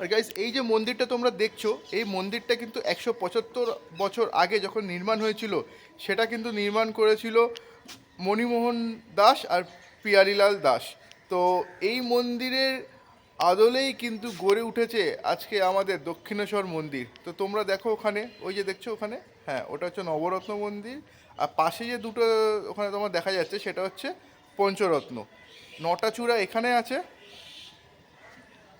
আর guys এই যে মন্দিরটা তোমরা দেখছ, এই মন্দিরটা কিন্তু একশো পঁচাত্তর বছর আগে যখন নির্মাণ হয়েছিল, সেটা কিন্তু নির্মাণ করেছিল মণিমোহন দাস আর পিয়ারিলাল দাস। তো এই মন্দিরের আদলেই কিন্তু গড়ে উঠেছে আজকে আমাদের দক্ষিণেশ্বর মন্দির। তো তোমরা দেখো ওখানে, ওই যে দেখছ ওখানে? হ্যাঁ ওটা হচ্ছে নবরত্ন মন্দির। আর পাশে যে দুটো ওখানে তোমার দেখা যাচ্ছে, সেটা হচ্ছে পঞ্চরত্ন। নটা চূড়া এখানে আছে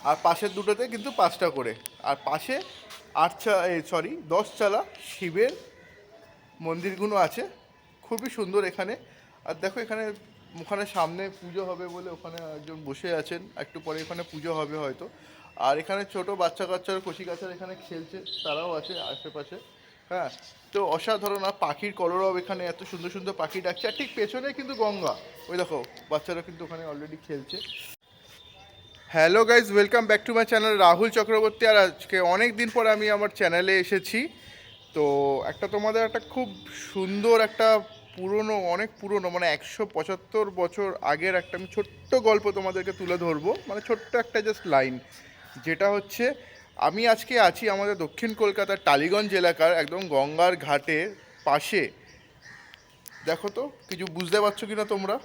আর পাশের দুটোতে কিন্তু পাঁচটা করে। আর পাশে আট আটচা সরি দশ চালা শিবের মন্দিরগুলো আছে। খুবই সুন্দর এখানে। আর দেখো এখানে ওখানে সামনে পুজো হবে বলে ওখানে একজন বসে আছেন। একটু পরে এখানে পুজো হবে হয়তো। আর এখানে ছোট বাচ্চা কাচ্চারা, কচি কাচ্চারা এখানে খেলছে, তারাও আছে আশেপাশে। হ্যাঁ তো অসাধারণ। আর পাখির কলরব এখানে এত সুন্দর সুন্দর পাখি ডাকছে। আর ঠিক পেছনে কিন্তু গঙ্গা। ওই দেখো, বাচ্চারা কিন্তু ওখানে অলরেডি খেলছে। Hello guys welcome back to my channel Rahul Chakraborty আর আজকে অনেক দিন পর আমি আমার চ্যানেলে এসেছি। তো একটা তোমাদের একটা খুব সুন্দর একটা পুরনো, অনেক পুরনো মানে একশো পঁচাত্তর বছর আগের একটা আমি ছোট্ট গল্প তোমাদেরকে তুলে ধরবো। মানে ছোট্ট একটা জাস্ট লাইন যেটা হচ্ছে, আমি আজকে আছি আমাদের দক্ষিণ কলকাতার টালিগঞ্জ এলাকার একদম গঙ্গার ঘাটে পাশে। দেখো তো, কিছু বুঝতে পারছ কি না তোমরা?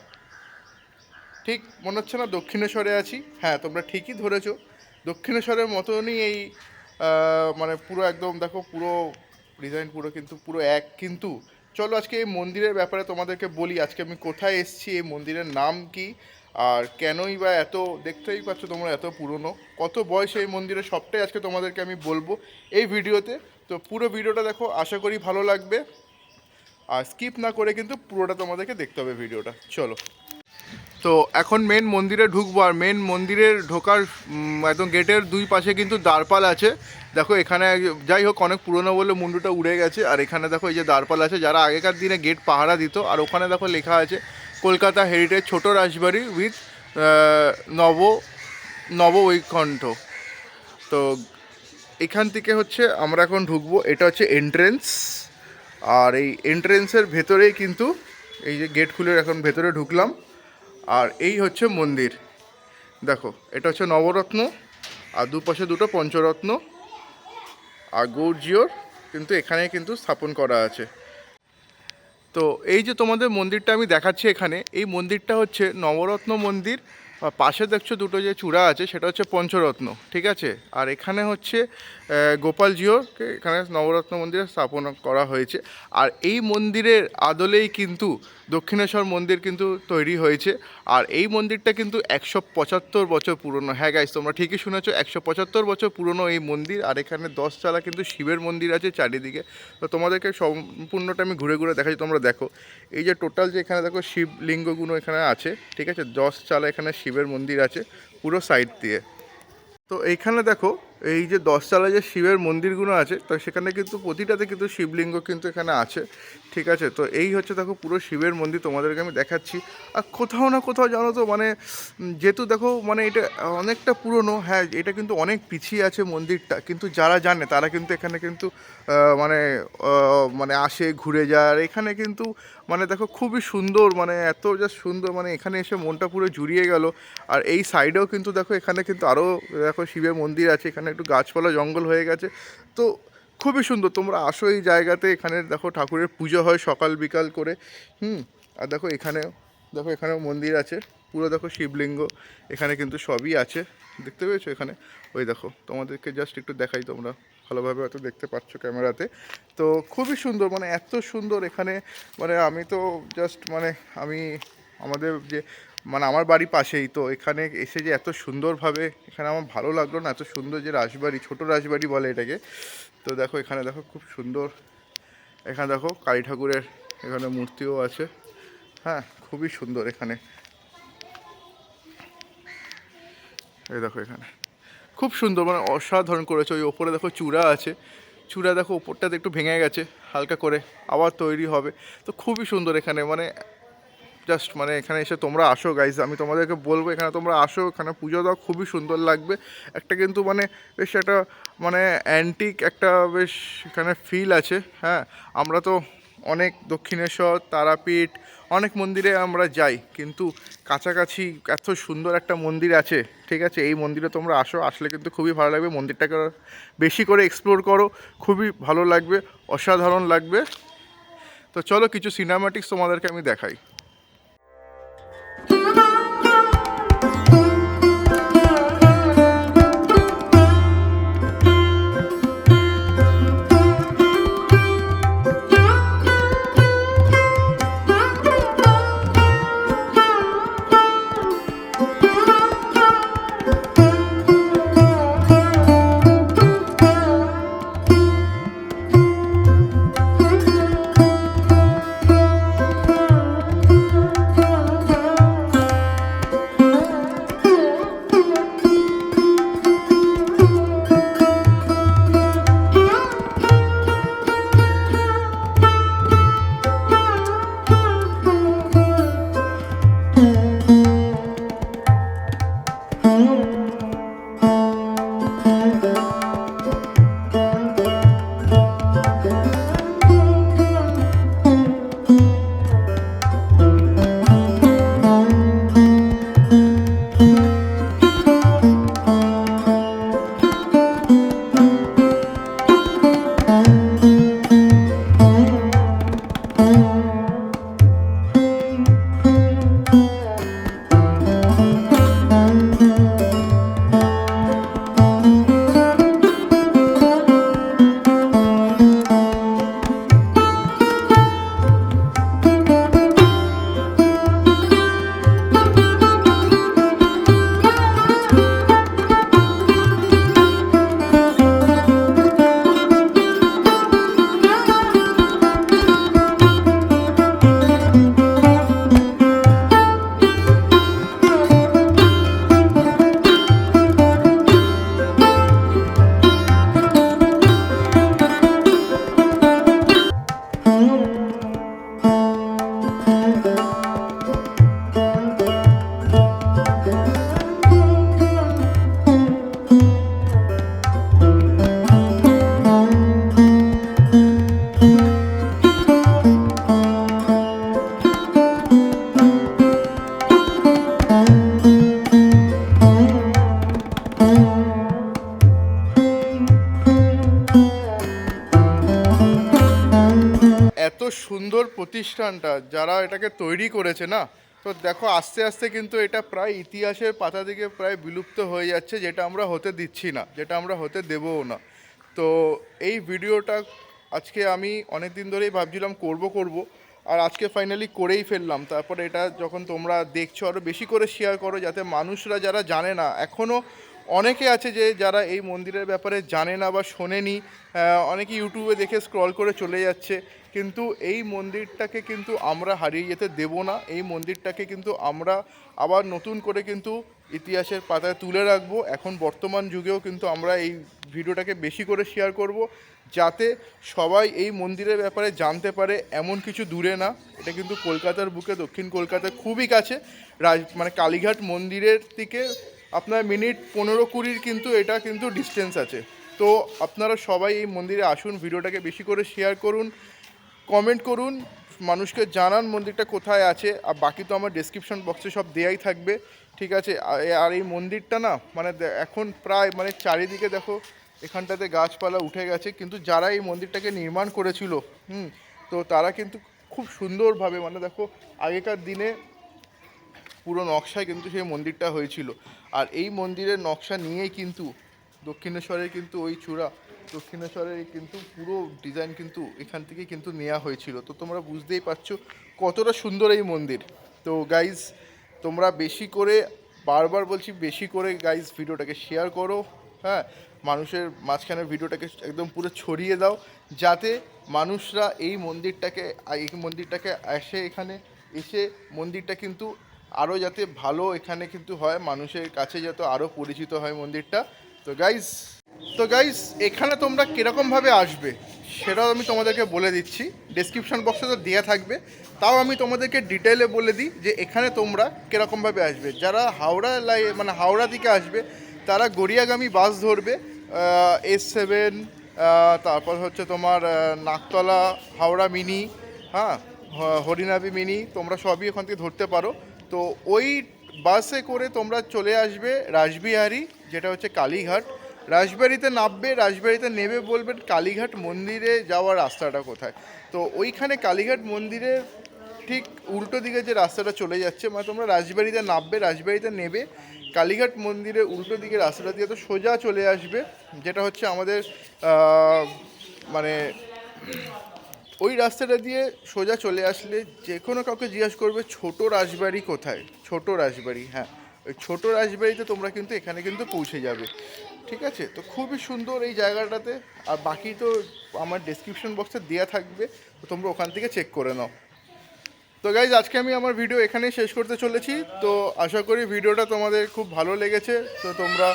ঠিক, মনে হচ্ছে না দক্ষিণেশ্বরে আছি। হ্যাঁ তোমরা ঠিকই ধরেছো। দক্ষিণেশ্বরের মতনই এই মানে পুরো একদম দেখো, পুরো ডিজাইন পুরো কিন্তু, পুরো এক। কিন্তু চলো আজকে এই মন্দিরের ব্যাপারে তোমাদেরকে বলি, আজকে আমি কোথায় এসেছি, এই মন্দিরের নাম কি, আর কেনই বা এত, দেখতেই পাচ্ছ তোমরা এত পুরনো। কত বয়স এই মন্দিরের সবটাই আজকে তোমাদেরকে আমি বলব এই ভিডিওতে। তো পুরো ভিডিওটা দেখো, আশা করি ভালো লাগবে। আর স্কিপ না করে কিন্তু পুরোটা তোমাদেরকে দেখতে হবে ভিডিওটা। চলো। তো এখন মেন মন্দিরে ঢুকবো আর মেন মন্দিরের ঢোকার একদম গেটের দুই পাশে কিন্তু দ্বারপাল আছে। দেখো এখানে যাই হোক, অনেক পুরনো বলে মুন্ডুটা উড়ে গেছে। আর এখানে দেখো এই যে দ্বারপাল আছে, যারা আগেকার দিনে গেট পাহারা দিত, আর ওখানে দেখো লেখা আছে, কলকাতা হেরিটেজ ছোট রাজবাড়ি উইথ নব নব ঐকণ্ঠ। তো এখান থেকে হচ্ছে আমরা এখন ঢুকবো, এটা হচ্ছে এন্ট্রেন্স আর এই এন্ট্রেন্সের ভেতরেই কিন্তু এই যে গেট খুলে এখন ভেতরে ঢুকলাম। আর এই হচ্ছে মন্দির। দেখো, এটা হচ্ছে নবরত্ন, আর দুপাশে দুটো পঞ্চরত্ন, আর গৌরজিওর কিন্তু এখানে কিন্তু স্থাপন করা আছে। তো এই যে তোমাদের মন্দিরটা আমি দেখাচ্ছি এখানে, এই মন্দিরটা হচ্ছে নবরত্ন মন্দির পাশে দেখছ দুটো যে চূড়া আছে, সেটা হচ্ছে পঞ্চরত্ন, ঠিক আছে? আর এখানে হচ্ছে গোপালজিওকে এখানে নবরত্ন মন্দিরে স্থাপন করা হয়েছে। আর এই মন্দিরের আদলেই কিন্তু দক্ষিণেশ্বর মন্দির কিন্তু তৈরি হয়েছে। আর এই মন্দিরটা কিন্তু একশো পঁচাত্তর বছর পুরনো। হ্যাঁ গাইস তোমরা ঠিকই শুনেছো, একশো পঁচাত্তর বছর পুরনো এই মন্দির। আর এখানে দশ চালা কিন্তু শিবের মন্দির আছে চারিদিকে। তো তোমাদেরকে সম্পূর্ণটা আমি ঘুরে ঘুরে দেখাচ্ছি, তোমরা দেখো। এই যে টোটাল যে এখানে দেখো শিবলিঙ্গগুলো এখানে আছে, ঠিক আছে? দশ চালা এখানে শিবের মন্দির আছে পুরো সাইড দিয়ে। তো এইখানে দেখো এই যে দশতলা যে শিবের মন্দিরগুলো আছে, তো সেখানে কিন্তু প্রতিটাতে কিন্তু শিবলিঙ্গ কিন্তু এখানে আছে। ঠিক আছে? তো এই হচ্ছে দেখো পুরো শিবের মন্দির তোমাদেরকে আমি দেখাচ্ছি। আর কোথাও না কোথাও জানো তো মানে যেহেতু দেখো মানে এটা অনেকটা পুরনো হ্যাঁ এটা কিন্তু অনেক পিছিয়ে আছে মন্দিরটা। কিন্তু যারা জানে, তারা কিন্তু এখানে কিন্তু মানে মানে আসে, ঘুরে যায়। আর এখানে কিন্তু মানে দেখো খুবই সুন্দর মানে এত জাস্ট সুন্দর মানে এখানে এসে মনটা পুরো জুড়িয়ে গেল। আর এই সাইডেও কিন্তু দেখো, এখানে কিন্তু আরও দেখো শিবের মন্দির আছে, এখানে একটু গাছপালা, জঙ্গল হয়ে গেছে। তো খুবই সুন্দর, তোমরা আসো এই জায়গাতে, এখানে দেখো ঠাকুরের পুজো হয় সকাল বিকাল করে। হুম, আর দেখো এখানেও দেখো এখানেও মন্দির আছে, পুরো দেখো শিবলিঙ্গ, এখানে কিন্তু সবই আছে, দেখতে পেয়েছ এখানে? ওই দেখো, তোমাদেরকে জাস্ট একটু দেখাই তোমরা, ভালোভাবে হয়তো দেখতে পাচ্ছ ক্যামেরাতে। তো খুবই সুন্দর মানে এত সুন্দর এখানে মানে আমি তো জাস্ট মানে আমি, আমাদের যে মানে আমার বাড়ি পাশেই, তো এখানে এসে যে এত সুন্দরভাবে, এখানে আমার ভালো লাগল না, এত সুন্দর যে রাজবাড়ি, ছোট রাজবাড়ি বলে এটাকে। তো দেখো, এখানে দেখো খুব সুন্দর, এখানে দেখো কালী ঠাকুরের এখানে মূর্তিও আছে। হ্যাঁ খুবই সুন্দর এখানে। এই দেখো এখানে। খুব সুন্দর মানে অসাধারণ করেছে। ওই ওপরে দেখো চূড়া আছে। চূড়া দেখো ওপরটাতে একটু ভেঙে গেছে, হালকা করে। আবার তৈরি হবে। তো খুবই সুন্দর এখানে মানে জাস্ট মানে এখানে এসে তোমরা আসো গাইজ আমি তোমাদেরকে বলব, এখানে তোমরা আসো, এখানে পুজো দাও, খুবই সুন্দর লাগবে। একটা কিন্তু মানে বেশ একটা মানে অ্যান্টিক একটা বেশ এখানে ফিল আছে হ্যাঁ? আমরা তো অনেক দক্ষিণেশ্বর, তারাপীঠ, অনেক মন্দিরে আমরা যাই, কিন্তু কাছাকাছি এত সুন্দর একটা মন্দির আছে, ঠিক আছে? এই মন্দিরে তোমরা আসো, আসলে কিন্তু খুবই ভালো লাগবে। মন্দিরটাকে বেশি করে এক্সপ্লোর করো, খুবই ভালো লাগবে, অসাধারণ লাগবে। তো চলো কিছু সিনেমাটিক্স তোমাদেরকে আমি দেখাই। সুন্দর প্রতিষ্ঠানটা যারা এটাকে তৈরি করেছে না, তো দেখো আস্তে আস্তে কিন্তু এটা প্রায় ইতিহাসের পাতা থেকে প্রায় বিলুপ্ত হয়ে যাচ্ছে, যেটা আমরা হতে দিচ্ছি না, যেটা আমরা হতে দেবও না। তো এই ভিডিওটা আজকে আমি অনেক দিন ধরেই ভাবছিলাম করব করব, আর আজকে ফাইনালি করেই ফেললাম। তারপরে এটা যখন তোমরা দেখছ আরও বেশি করে শেয়ার করো, যাতে মানুষরা যারা জানে না এখনও অনেকে আছে যে যারা এই মন্দিরের ব্যাপারে জানে না বা শোনেনি অনেকে ইউটিউবে দেখে স্ক্রল করে চলে যাচ্ছে। কিন্তু এই মন্দিরটাকে কিন্তু আমরা হারিয়ে যেতে দেব না। এই মন্দিরটাকে কিন্তু আমরা আবার নতুন করে কিন্তু ইতিহাসের পাতায় তুলে রাখব। এখন বর্তমান যুগেও কিন্তু আমরা এই ভিডিওটাকে বেশি করে শেয়ার করব যাতে সবাই এই মন্দিরের ব্যাপারে জানতে পারে, এমন কিছু দূরে না। এটা কিন্তু কলকাতার বুকে, দক্ষিণ কলকাতার খুবই কাছে। রাজ মানে কালীঘাট মন্দিরের থেকে আপনার মিনিট পনেরো কুড়ির কিন্তু এটা কিন্তু ডিস্টেন্স আছে। তো আপনারা সবাই এই মন্দিরে আসুন, ভিডিওটাকে বেশি করে শেয়ার করুন। কমেন্ট করুন, মানুষকে জানান মন্দিরটা কোথায় আছে, আর বাকি তো আমার ডেসক্রিপশন বক্সে সব দেয়াই থাকবে, ঠিক আছে? আর- এই মন্দিরটা না মানে এখন প্রায় মানে চারিদিকে দেখো, এখানটাতে গাছপালা উঠে গেছে, কিন্তু যারা এই মন্দিরটাকে নির্মাণ করেছিল, হুম, তো তারা কিন্তু খুব সুন্দরভাবে মানে দেখো, আগেকার দিনে পুরো নকশায় কিন্তু সেই মন্দিরটা হয়েছিল। আর এই মন্দিরের নকশা নিয়েই কিন্তু দক্ষিণেশ্বরের কিন্তু ওই চূড়া দক্ষিণেশ্বরের কিন্তু পুরো ডিজাইন কিন্তু এখান থেকে কিন্তু নেওয়া হয়েছিল। তো তোমরা বুঝতেই পারছ কতটা সুন্দর এই মন্দির। তো গাইজ তোমরা বেশি করে, বারবার বলছি বেশি করে গাইজ ভিডিওটাকে শেয়ার করো হ্যাঁ? মানুষের মাঝখানে ভিডিওটাকে একদম পুরো ছড়িয়ে দাও, যাতে মানুষরা এই মন্দিরটাকে এই মন্দিরটাকে এসে এখানে, এসে মন্দিরটা কিন্তু আরও যাতে ভালো এখানে কিন্তু হয়, মানুষের কাছে যাতে আরও পরিচিত হয় মন্দিরটা। তো গাইজ তো গাইজ এখানে তোমরা কীরকমভাবে আসবে, সেটাও আমি তোমাদেরকে বলে দিচ্ছি। ডেসক্রিপশন বক্সে তো দেওয়া থাকবে। তাও আমি তোমাদেরকে ডিটেলে বলে দিই যে এখানে তোমরা কীরকমভাবে আসবে। যারা হাওড়া লাই মানে হাওড়া দিকে আসবে, তারা গড়িয়াগামী বাস ধরবে এস সেভেন তারপর হচ্ছে তোমার নাকতলা, হাওড়া মিনি হ্যাঁ হরিনাবি মিনি, তোমরা সবই ওখান থেকে ধরতে পারো। তো ওই বাসে করে তোমরা চলে আসবে রাসবিহারি, যেটা হচ্ছে কালীঘাট। রাসবিহারিতে নামবে, রাজবাড়িতে নেবে বলবেন, কালীঘাট মন্দিরে যাওয়ার রাস্তাটা কোথায়? তো ওইখানে কালীঘাট মন্দিরের ঠিক উল্টো দিকে যে রাস্তাটা চলে যাচ্ছে মানে তোমরা রাজবাড়িতে নামবে, রাজবাড়িতে নেবে, কালীঘাট মন্দিরের উল্টো দিকে রাস্তাটা দিয়ে তো সোজা চলে আসবে, যেটা হচ্ছে আমাদের মানে ওই রাস্তাটা দিয়ে সোজা চলে আসলে যে কোনো কাউকে জিজ্ঞাসা করবে, ছোট রাজবাড়ি কোথায়? ছোট রাজবাড়ি হ্যাঁ। ওই ছোটো রাজবাড়িতে তোমরা কিন্তু এখানে কিন্তু পৌঁছে যাবে। ঠিক আছে? তো খুবই সুন্দর এই জায়গাটাতে। আর বাকি তো আমার ডেসক্রিপশন বক্সে দেওয়া থাকবে। তো তোমরা ওখান থেকে চেক করে নাও। তো গাইজ আজকে আমি আমার ভিডিও এখানেই শেষ করতে চলেছি। তো আশা করি ভিডিওটা তোমাদের খুব ভালো লেগেছে। তো তোমরা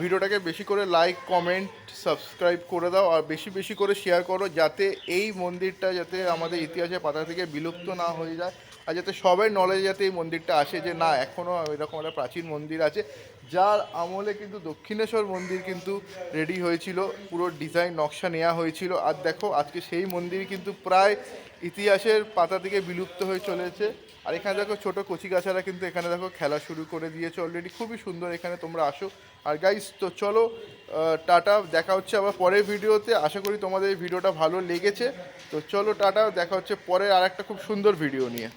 ভিডিওটাকে বেশি করে লাইক কমেন্ট সাবস্ক্রাইব করে দাও। আর বেশি বেশি করে শেয়ার করো যাতে এই মন্দিরটা যাতে আমাদের ইতিহাসের পাতা থেকে বিলুপ্ত না হয়ে যায়। আর যাতে সবাই নলেজ যাতে এই মন্দিরটা আসে যে, না এখনও এরকম একটা প্রাচীন মন্দির আছে। যার আমলে কিন্তু দক্ষিণেশ্বর মন্দির কিন্তু রেডি হয়েছিল, পুরো ডিজাইন নকশা নেওয়া হয়েছিল। আর দেখো, আজকে সেই মন্দির কিন্তু প্রায় ইতিহাসের পাতা থেকে বিলুপ্ত হয়ে চলেছে। আর এখানে দেখো, ছোটো কচি গাছারা কিন্তু এখানে দেখো, খেলা শুরু করে দিয়েছে অলরেডি খুবই সুন্দর এখানে তোমরা আসো। আর গাইস তো চলো টাটা, দেখা হচ্ছে আবার পরের ভিডিওতে। আশা করি তোমাদের এই ভিডিওটা ভালো লেগেছে। তো চলো, টাটা, দেখা হচ্ছে পরের আর একটা খুব সুন্দর ভিডিও নিয়ে।